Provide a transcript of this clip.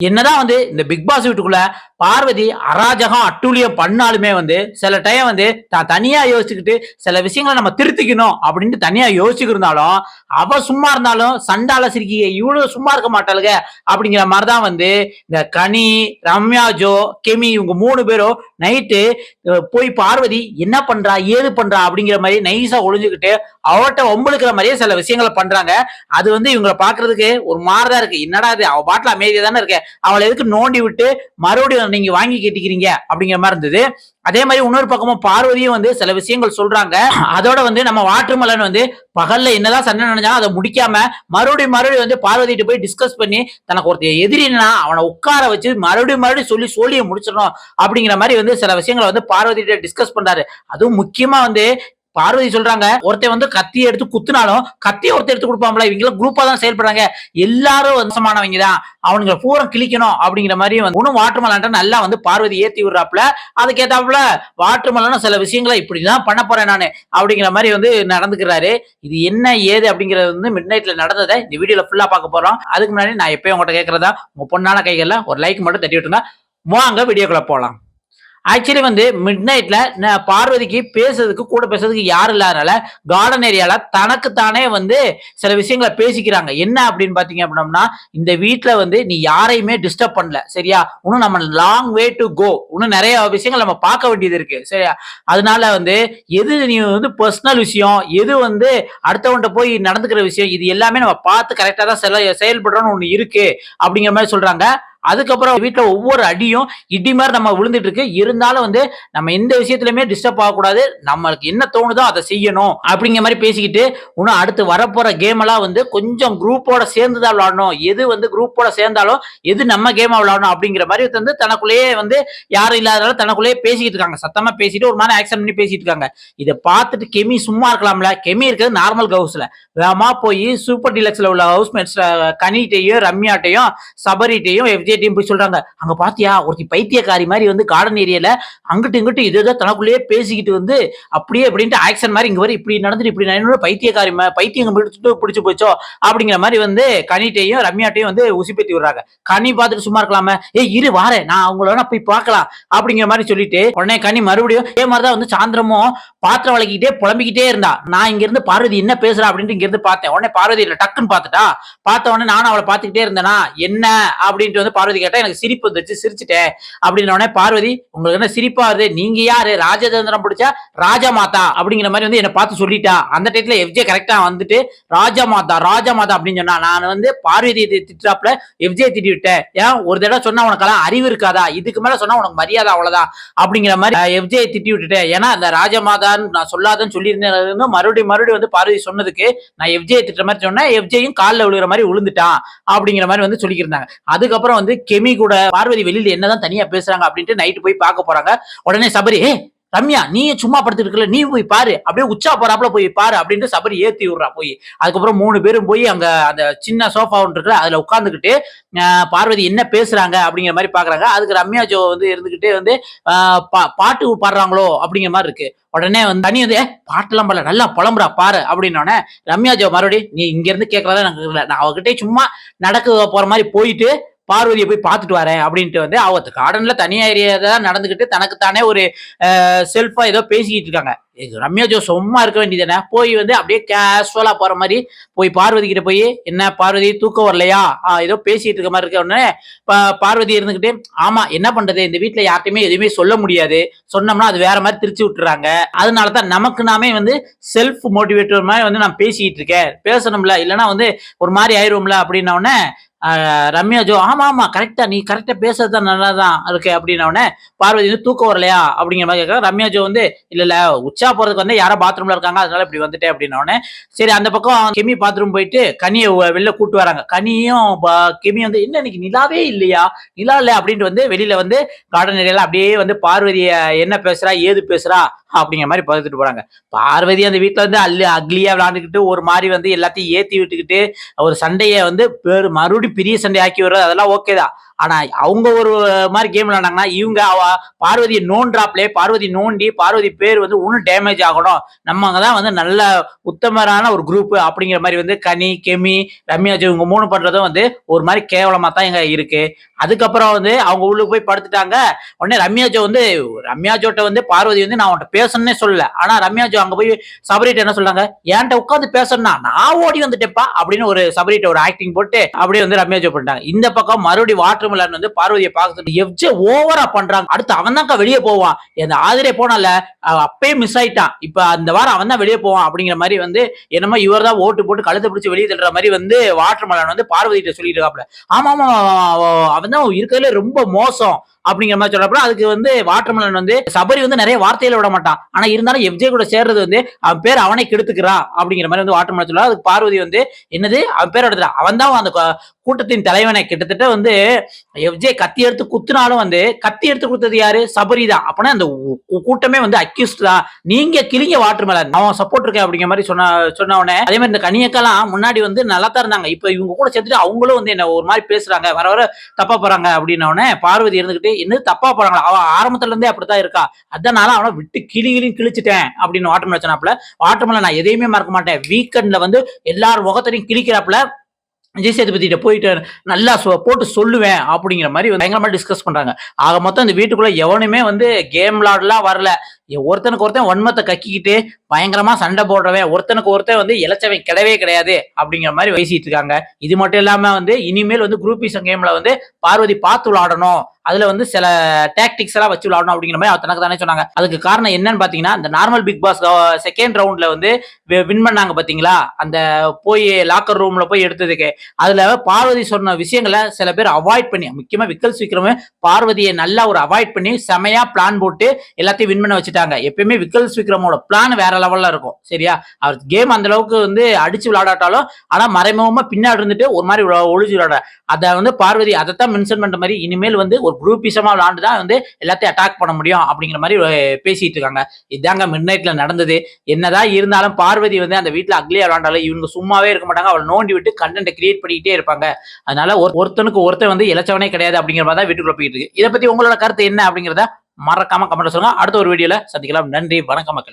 என்னதான் வந்து இந்த பிக் பாஸ் வீட்டுக்குள்ள பார்வதி அராஜகம் அட்டூழியம் பண்ணாலுமே வந்து சில டைம் வந்து தான் தனியா யோசிச்சுக்கிட்டு சில விஷயங்களை நம்ம திருத்திக்கணும் அப்படின்ட்டு தனியா யோசிச்சுட்டு இருந்தாலும் அவ சும்மா இருந்தாலும் சண்டால சிரிக்கிய இவ்வளவு சும்மா இருக்க மாட்டாளுங்க அப்படிங்கிற மாதிரிதான் வந்து இந்த கனி ரம்யா ஜோ கெமி இவங்க மூணு பேரும் நைட்டு போய் பார்வதி என்ன பண்றா ஏது பண்றா அப்படிங்கிற மாதிரி நைஸா ஒளிஞ்சுக்கிட்டு அவட்ட ஒம்பளுக்கிற மாதிரியே சில விஷயங்களை பண்றாங்க. அது வந்து இவங்களை பாக்குறதுக்கு ஒரு மாதிரிதான் இருக்கு. என்னடா இது? அவ பாட்டுல அமைதியா தானே இருக்கேன் அவளை எதுக்கு நோண்டி விட்டு மறுபடியும் நீங்க வாங்கி கேட்டிக்கிறீங்க அப்படிங்கிற மாதிரி இருந்தது. அதே மாதிரி இன்னொரு பக்கமும் பார்வதியும் வந்து சில விஷயங்கள் சொல்றாங்க. அதோட வந்து நம்ம வாட்டர்மலன் வந்து பகல்ல என்னதான் சண்டை நினைஞ்சாலும் அதை முடிக்காம மறுபடியும் மறுபடியும் வந்து பார்வதிட்டு போய் டிஸ்கஸ் பண்ணி தனக்கு ஒருத்தர் எதிரினா அவனை உட்கார வச்சு மறுபடியும் மறுபடியும் சொல்லி சோழியை முடிச்சிடணும் அப்படிங்கிற மாதிரி வந்து சில விஷயங்களை வந்து பார்வதிட்ட டிஸ்கஸ் பண்றாரு. அதுவும் முக்கியமா வந்து பார்வதி சொல்றாங்க ஒருத்தன் வந்து கத்தி எடுத்து குத்துனாலும் கத்தியை ஒருத்தர் எடுத்து கொடுப்பாங்களா இவங்க குரூப்பா தான் செயல்படுறாங்க. எல்லாரும் வசமானவங்க தான். அவனுங்க பூரா கிழிக்கணும் அப்படிங்கிற மாதிரி வந்து இன்னும் வாட்டர் மலான்ட்ட நல்லா வந்து பார்வதி ஏத்தி விடுறாப்புல. அதுக்கேத்தாப்புல வாட்டர் மலான சில விஷயங்களை இப்படிதான் பண்ண போறேன் நான் அப்படிங்கிற மாதிரி வந்து நடந்துக்கிறாரு. இது என்ன ஏது அப்படிங்கிறது வந்து மிட் நைட்ல நடந்ததை இந்த வீடியோல ஃபுல்லா பார்க்க போறோம். அதுக்கு முன்னாடி நான் எப்பயும் உங்கள்கிட்ட கேட்கறதா உங்க பொண்ணான கைகள்ல ஒரு லைக் மட்டும் தட்டி விட்டுருங்க வாங்க வீடியோக்குள்ள போகலாம் ஆக்சுவலி வந்து மிட் நைட்ல பார்வதிக்கு பேசுறதுக்கு கூட பேசுறதுக்கு யாரும் இல்லாதனால கார்டன் ஏரியால தனக்கு தானே வந்து சில விஷயங்களை பேசிக்கிறாங்க. என்ன அப்படின்னு பாத்தீங்க அப்படின்னம்னா இந்த வீட்டுல வந்து நீ யாரையுமே டிஸ்டர்ப் பண்ணல சரியா? இன்னும் நம்ம லாங் வே டு கோ இன்னும் நிறைய விஷயங்கள் நம்ம பார்க்க வேண்டியது இருக்கு சரியா? அதனால வந்து எது நீ வந்து பர்சனல் விஷயம் எது வந்து அடுத்தவன்ட்ட போய் நடந்துக்கிற விஷயம் இது எல்லாமே நம்ம பார்த்து கரெக்டா தான் செல செயல்படுறோம்னு ஒண்ணு இருக்கு அப்படிங்கிற மாதிரி சொல்றாங்க. அதுக்கப்புறம் வீட்டில் ஒவ்வொரு அடியும் இடி மாதிரி நம்ம விழுந்துட்டு இருக்கு இருந்தாலும் வந்து நம்ம எந்த விஷயத்துலயுமே டிஸ்டர்ப் ஆகக்கூடாது. நம்மளுக்கு என்ன தோணுதோ அதை செய்யணும் அப்படிங்கிற மாதிரி பேசிக்கிட்டு இன்னும் அடுத்து வரப்போற கேம் எல்லாம் வந்து கொஞ்சம் குரூப்போட சேர்ந்து தான் விளாடணும். எது வந்து குரூப்போட சேர்ந்தாலும் எது நம்ம கேமா விளாடணும் அப்படிங்கிற மாதிரி வந்து தனக்குள்ளேயே வந்து யாரும் இல்லாதனால தனக்குள்ளேயே பேசிக்கிட்டு இருக்காங்க. சத்தமா பேசிட்டு ஒரு மாதிரி ஆக்சன் பண்ணி பேசிட்டு இருக்காங்க. இதை பார்த்துட்டு கெமி சும்மா இருக்கலாம்ல. கெமி இருக்கிறது நார்மல் ஹவுஸ்ல வேமா போய் சூப்பர் டீலக்ஸ்ல உள்ள ஹவுஸ்மேட்ஸ் கனிட்டையும் ரம்யாட்டையும் சபரிட்டையும் எல்லாத்தையும் போய் சொல்றாங்க. அங்க பாத்தியா? ஒருத்தி பைத்தியக்காரி மாதிரி வந்து கார்டன் ஏரியால அங்கிட்டு இங்கிட்டு இது தனக்குள்ளேயே பேசிக்கிட்டு வந்து அப்படியே அப்படின்ட்டு ஆக்சன் மாதிரி இங்க வர இப்படி நடந்துட்டு இப்படி நடந்து பைத்தியக்காரி பைத்தியம் பிடிச்சிட்டு பிடிச்சி போச்சோ? அப்படிங்கிற மாதிரி வந்து கனிட்டையும் ரம்யாட்டையும் வந்து உசிப்பேத்தி விடுறாங்க. கனி பார்த்துட்டு சும்மா இருக்கலாமே. ஏ இரு வாரேன். நான் அவங்கள வேணா போய் பார்க்கலாம். அப்படிங்கிற மாதிரி சொல்லிட்டு உடனே கனி மறுபடியும் இதே மாதிரிதான் வந்து சாயந்திரமும் பாத்திரம் வளக்கிட்டே புலம்பிக்கிட்டே இருந்தா. நான் இங்க இருந்து பார்வதி என்ன பேசுறா அப்படின்ட்டு இங்க இருந்து பார்த்தேன். உடனே பார்வதி இல்ல டக்குன்னு பார்த்துட்டா. பார்த்த உடனே நானும் அவளை பார்த்துக்கிட்டே இருந்தேனா? என்ன? அப்படின்ட்டு வந்து பார்வதி கேட்டா எனக்கு சிரிப்பு வந்துச்சு சிரிச்சுட்டேன். அப்படின்ன உடனே பார்வதி உங்களுக்கு என்ன சிரிப்பா வருது? நீங்க யாரு? ராஜதந்திரம் பிடிச்சா ராஜா மாதா. அப்படிங்கிற மாதிரி வந்து என்ன பார்த்து சொல்லிட்டா. அந்த டைத்துல எஃப்ஜே கரெக்டா வந்துட்டு ராஜா மாதா ராஜா மாதா அப்படின்னு சொன்னா நான் வந்து பார்வதி திட்டாப்புல எஃப்ஜே திட்டி விட்டேன். ஏன் ஒரு தடவை சொன்னா உனக்கெல்லாம் அறிவு இருக்காதா? இதுக்கு மேல சொன்னா உனக்கு மரியாதை அவ்வளவுதான். அப்படிங்கிற மாதிரி எஃப்ஜே திட்டி விட்டுட்டேன். ஏன்னா அந்த ராஜமாதான்னு நான் சொல்லாதன்னு சொல்லியிருந்தேன் மறுபடியும் மறுபடியும் வந்து பார்வதி சொன்னதுக்கு நான் எஃப்ஜே திட்டுற மாதிரி சொன்னேன். எஃப்ஜேயும் காலில் விழுகிற மாதிரி விழுந்துட்டான். அப்படிங்கிற மாதிரி வந்து சொல்லியிருந்தாங்க அதுக்கப்புறம் வந்து கெமி கூட பார்வதி வெளியில என்னதான் தனியா பேசுறாங்க அப்படின்ட்டு நைட்டு போய் பார்க்க போறாங்க. உடனே சபரி ஏ ரம்யா நீ சும்மா படுத்துட்டு இருக்கல நீ போய் பாரு. அப்படியே உச்சா போறாப்புல போய் பாரு அப்படின்ட்டு சபரி ஏத்தி விடுறா போய். அதுக்கப்புறம் மூணு பேரும் போய் அங்க அந்த சின்ன சோஃபா ஒன்று இருக்கு அதுல உட்காந்துக்கிட்டு பார்வதி என்ன பேசுறாங்க? அப்படிங்கிற மாதிரி பாக்குறாங்க. அதுக்கு ரம்யா ஜோ வந்து இருந்துகிட்டே வந்து பா- பாட்டு பாடுறாங்களோ? அப்படிங்கிற மாதிரி இருக்கு. உடனே வந்து தனி வந்து பாட்டெல்லாம் பாடல நல்லா புலம்புறா பாரு அப்படின்னோடனே ரம்யா ஜோ மறுபடியும் நீ இங்க இருந்து கேட்கறதா நான் அவகிட்டே சும்மா நடக்க போற மாதிரி போயிட்டு பார்வதியை போய் பார்த்துட்டு வரேன் அப்படின்ட்டு வந்து அவத்து கார்டன்ல தனியாக ஏரியா தான் நடந்துக்கிட்டு தனக்கு தானே ஒரு செல்ஃபாக ஏதோ பேசிக்கிட்டு இருக்காங்க. ரம்யா ஜோ சும்மா இருக்க வேண்டியதானே போய் வந்து அப்படியே கேஷுவலா போற மாதிரி போய் பார்வதி கிட்ட போய் என்ன பார்வதி தூக்கம் வரலையா? ஆ, ஏதோ பேசிட்டு இருக்க மாதிரி இருக்க உடனே பார்வதி இருந்துகிட்டு ஆமா என்ன பண்றது? இந்த வீட்டுல யார்ட்டையுமே எதுவுமே சொல்ல முடியாது. சொன்னோம்னா அது வேற மாதிரி திருச்சி விட்டுறாங்க. அதனால தான் நமக்கு நாமே வந்து செல்ஃப் மோட்டிவேட்டர் மாதிரி வந்து நான் பேசிக்கிட்டு இருக்கேன். பேசணும்ல இல்லைன்னா வந்து ஒரு மாதிரி ஆயிரும்ல அப்படின்ன ரம்யா ஜோ ஆமா ஆமா கரெக்டா நீ கரெக்டா பேசுறது தான் நல்லா தான் இருக்கு. அப்படின்ன உடனே பார்வதி வந்து தூக்கம் வரலையா? அப்படிங்கிற மாதிரி கேட்க ரம்யா ஜோ வந்து இல்ல இல்ல உச்சா போறதுக்கு வந்து யாரோ பாத்ரூம்ல இருக்காங்க அதனால இப்படி வந்துட்டேன் அப்படின்ன உடனே சரி அந்த பக்கம் கெமி பாத்ரூம் போயிட்டு கனியை வெளில கூட்டு வராங்க. கனியும் கெமி வந்து என்ன இன்னைக்கு நிலாவே இல்லையா? நிலா இல்ல? அப்படின்ட்டு வந்து வெளியில வந்து கார்டன் ஏரியால அப்படியே வந்து பார்வதிய என்ன பேசுறா ஏது பேசுறா அப்படிங்கிற மாதிரி பார்த்துட்டு போறாங்க. பார்வதி அந்த வீட்டுல வந்து அல்லு அக்லியா விளாண்டுக்கிட்டு ஒரு மாதிரி வந்து எல்லாத்தையும் ஏத்தி விட்டுக்கிட்டு ஒரு சண்டையை வந்து பேர் மறுபடியும் பெரிய சண்டை ஆக்கி வர்றது அதெல்லாம் ஓகே தான். ஆனா அவங்க ஒரு மாதிரி கேம் விளையாண்டாங்கன்னா இவங்க அவ பார்வதியை நோன்றாப்லே பார்வதி நோண்டி பார்வதி பேர் வந்து இன்னும் டேமேஜ் ஆகணும். நம்ம தான் வந்து நல்ல உத்தமரான ஒரு குரூப் அப்படிங்கிற மாதிரி வந்து கனி கெமி ரம்யாஜோ இவங்க மூணு பண்றதும் வந்து ஒரு மாதிரி கேவலமா தான் இங்க இருக்கு. அதுக்கப்புறம் வந்து அவங்க உள்ளுக்கு போய் படுத்துட்டாங்க உடனே ரம்யாஜோ வந்து ரம்யாஜோட்ட வந்து பார்வதி வந்து நான் அவன்கிட்ட பேசணும்னே சொல்லல ஆனா ரம்யாஜோ அங்க போய் சபரிட்ட என்ன சொல்றாங்க என்கிட்ட உட்காந்து பேசணும்னா நான் ஓடி வந்துட்டேப்பா அப்படின்னு ஒரு சபரிட்ட ஒரு ஆக்டிங் போட்டு அப்படியே வந்து ரம்யாஜோ பண்ணிட்டாங்க இந்த பக்கம் மறுபடியும் வாட்டர் மிலன் வந்து பார்வதியை பார்க்கறது எவ்வளோ ஓவரா பண்றாங்க அடுத்து அவன் தான்க்கா வெளியே போவான் இந்த ஆதிரே போனால அப்பயே மிஸ் ஆயிட்டான் இப்ப அந்த வாரம் அவன் தான் வெளியே போவான் அப்படிங்கிற மாதிரி வந்து என்னமோ இவர் தான் ஓட்டு போட்டு கழுத்தை பிடிச்சி வெளியே தள்ளுற மாதிரி வந்து வாட்டர் மிலன் வந்து பார்வதிட்ட சொல்லிட்டு இருக்காப்ல ஆமா ஆமா அவன் தான் இருக்கிறதுல ரொம்ப மோசம். அப்படிங்கிற மாதிரி சொல்றப்ப அதுக்கு வந்து வாட்டர்மலன் வந்து சபரி வந்து நிறைய வார்த்தையில விட மாட்டான். ஆனா இருந்தாலும் எஃப்ஜே கூட சேர்றது வந்து அவன் பேர் அவனை கெடுத்துக்கிறா அப்படிங்கிற மாதிரி வந்து வாட்டர்மலன் சொல்ல அதுக்கு பார்வதி வந்து என்னது? அவன் பேர் எடுத்துறான் அவன் தான் அந்த கூட்டத்தின் தலைவனை. கிட்டத்தட்ட வந்து எஃப்ஜே கத்தி எடுத்து குத்துனாலும் வந்து கத்தி எடுத்து கொடுத்தது யாரு? சபரி தான். அப்பனா அந்த கூட்டமே வந்து அக்யூஸ்ட் தான். நீங்க கிளிங்க வாட்டர்மலன். அவன் சப்போர்ட் இருக்கேன் அப்படிங்கிற மாதிரி சொன்ன சொன்னவனே அதே மாதிரி இந்த கனியக்கெல்லாம் முன்னாடி வந்து நல்லா தான் இருந்தாங்க. இப்ப இவங்க கூட சேர்த்துட்டு அவங்களும் வந்து என்ன ஒரு மாதிரி பேசுறாங்க. வர வர தப்பா போறாங்க அப்படின்னவனே பார்வதி இருந்துகிட்டு என்னது தப்பா போறாங்களா? அவன் ஆரம்பத்துல இருந்தே அப்படித்தான் இருக்கா. அதனால அவனை விட்டு கிளி கிளி கிழிச்சிட்டேன் அப்படின்னு வாட்டர்மலன் சொன்னாப்புல. வாட்டர்மலன் நான் எதையுமே மறக்க மாட்டேன். வீக்கெண்ட்ல வந்து எல்லார் முகத்திலையும் கிழிக்கிறாப்புல. விஜய் சேதுபதியிட்ட போயிட்டு நல்லா சொ- போட்டு சொல்லுவேன் அப்படிங்கிற மாதிரி பயங்கரமாக பயங்கரமா டிஸ்கஸ் பண்றாங்க. ஆக மொத்தம் இந்த வீட்டுக்குள்ள எவனுமே வந்து கேம் விளாடலாம் வரல. ஒருத்தனுக்கு ஒருத்தன் ஒன்மத்தை கக்கிக்கிட்டு பயங்கரமா சண்டை போடுறவன் ஒருத்தனுக்கு ஒருத்தன் வந்து இளைச்சவன் கிடையவே கிடையாது அப்படிங்கிற மாதிரி பேசிட்டு இருக்காங்க. இது மட்டும் இல்லாம வந்து இனிமேல் வந்து குரூப்பிசம் கேம்ல வந்து பார்வதி பார்த்து விளாடணும் அதுல வந்து சில டாக்டிக்ஸ் எல்லாம் வச்சு விளாடணும் அப்படிங்கிற மாதிரி அவர் தனக்கு தானே சொன்னாங்க. அதுக்கு காரணம் என்னன்னு பாத்தீங்கன்னா இந்த நார்மல் பிக் பாஸ் செகண்ட் ரவுண்ட்ல வந்து வின் பண்ணாங்க பாத்தீங்களா? அந்த போய் லாக்கர் ரூம்ல போய் எடுத்ததுக்கு. அதுல பார்வதி சொன்ன விஷயங்களை சில பேர் அவாய்ட் பண்ணி முக்கியமா விக்கல் சீக்கிரமே பார்வதியை நல்லா ஒரு அவாய்ட் பண்ணி செமையா பிளான் போட்டு எல்லாத்தையும் வின் பண்ண வச்சுட்டாங்க. எப்பயுமே விக்கல்ஸ் விக்ரமோட பிளான் வேற லெவல்ல இருக்கும். சரியா? அவர் கேம் அந்த அளவுக்கு வந்து அடிச்சு விளையாடாட்டாலும் ஆனா மறைமுகமா பின்னாடி இருந்துட்டு ஒரு மாதிரி ஒழிச்சு விளையாட. அதை வந்து பார்வதி அதைத்தான் மென்ஷன் பண்ற மாதிரி இனிமேல் வந்து ஒரு குரூப்பிசமா விளாண்டு தான் வந்து எல்லாத்தையும் அட்டாக் பண்ண முடியும் அப்படிங்கிற மாதிரி பேசிட்டு இருக்காங்க. இதாங்க மிட் நைட்ல நடந்தது. என்னதான் இருந்தாலும் பார்வதி வந்து அந்த வீட்டுல அக்லியா விளாண்டாலும் இவங்க சும்மாவே இருக்க மாட்டாங்க. அவளை நோண்டி விட்டு கண்டென்ட் கிரியேட் பண்ணிக்கிட்டே இருப்பாங்க. அதனால ஒரு- ஒருத்தனுக்கு ஒருத்தன் வந்து இழைச்சவனே கிடையாது அப்படிங்கிற மாதிரி தான் வீட்டுக்குள்ள போயிட்டு இருக்கு. இதை பத்தி உங்களோட கருத்து என்ன அப்படிங்கிறத மறக்காம கமெண்ட் சொல்லுங்க. அடுத்த ஒரு வீடியோல சந்திக்கலாம். நன்றி வணக்கம் மக்களே.